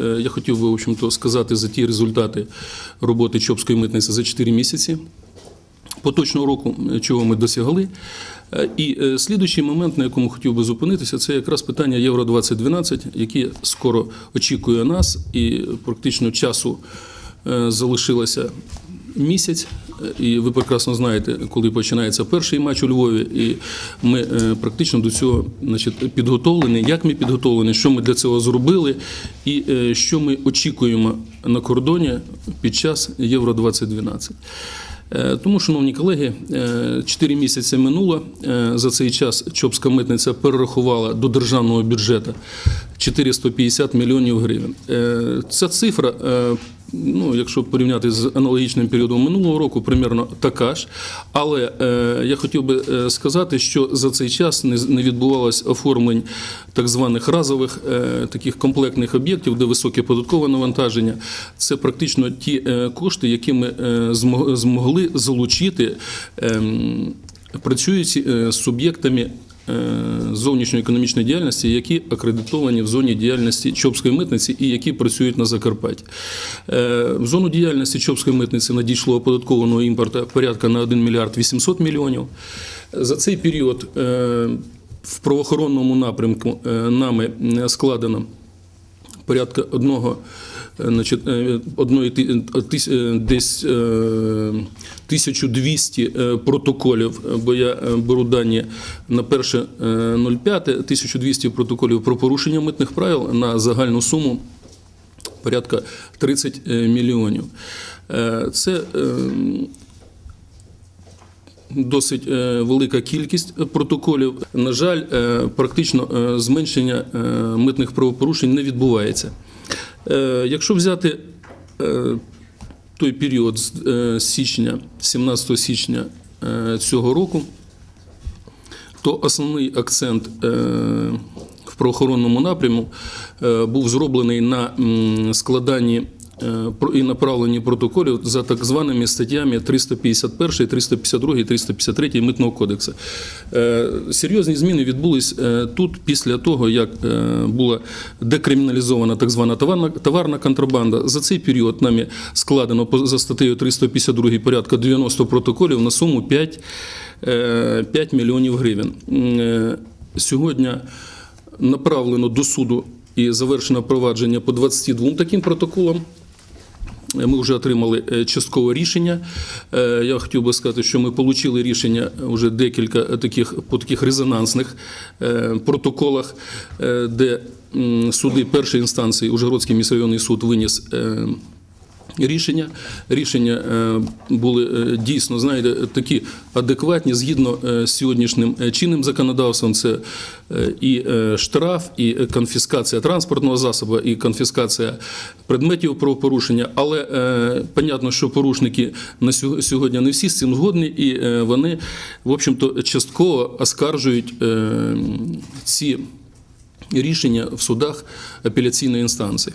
е, я хотів би в общем-то, сказати за ті результати роботи Чопської митниці за 4 місяці поточного року, е, чого ми досягли. Е, І слідуючий момент, на якому хотів би зупинитися, це якраз питання Євро 2012, яке скоро очікує нас, і практично часу залишилося місяць. І ви прекрасно знаєте, коли починається перший матч у Львові, і ми е, практично до цього значить, підготовлені. Як ми підготовлені, що ми для цього зробили, і е, що ми очікуємо на кордоні під час Євро 2012. Е, Тому, шановні колеги, 4 місяці минуло. За цей час Чопська митниця перерахувала до державного бюджету 450 мільйонів гривень. Ця цифра, ну, якщо порівняти з аналогічним періодом минулого року, примерно така ж. Але е, я хотів би е, сказати, що за цей час не не відбувалось оформлень так званих разових е, таких комплектних об'єктів, де високе податкове навантаження. Це практично ті е, кошти, які ми е, змогли залучити, ем, е, з суб'єктами. Е, Зовнішньої економічної діяльності, які акредитовані в зоні діяльності Чопської митниці і які працюють на Закарпатті. Е, В зону діяльності Чопської митниці надійшло оподаткованого імпорту порядка на 1 мільярд 800 мільйонів. За цей період е, в правоохоронному напрямку нами складено порядка одного, е, значить, е, одної е, е, десь е, 1200 е, протоколів, бо я беру дані на 1.05, 1200 протоколів про порушення митних правил на загальну суму порядка 30 е, мільйонів. Це досить велика кількість протоколів. На жаль, практично зменшення митних правопорушень не відбувається. Е, Якщо взяти е, той період з е, січня, 17 січня цього року, то основний акцент в правоохоронному напряму був зроблений на складанні і направленні протоколів за так званими статтями 351, 352, 353 Митного кодексу. Е, Серйозні зміни відбулись е, тут після того, як е, була декриміналізована так звана товарна, товарна контрабанда. За цей період нами складено за статтею 352 порядка 90 протоколів на суму 5 е, 5 мільйонів гривень. Е, Сьогодні направлено до суду і завершено провадження по 22 таким протоколам. Ми вже отримали е, часткове рішення. Е, Я хотів би сказати, що ми отримали рішення вже декілька таких по таких резонансних е, протоколах, де суди першої інстанції, Ужгородський міськрайонний суд виніс. Рішення рішення е, були е, дійсно знаєте такі адекватні згідно е, з сьогоднішнім чинним законодавством. Це і штраф, і конфіскація транспортного засобу, і конфіскація предметів правопорушення. Але понятно, що порушники на сьогодні не всі з цим згодні, і вони, в общем-то, частково оскаржують ці рішення в судах апеляційної інстанції.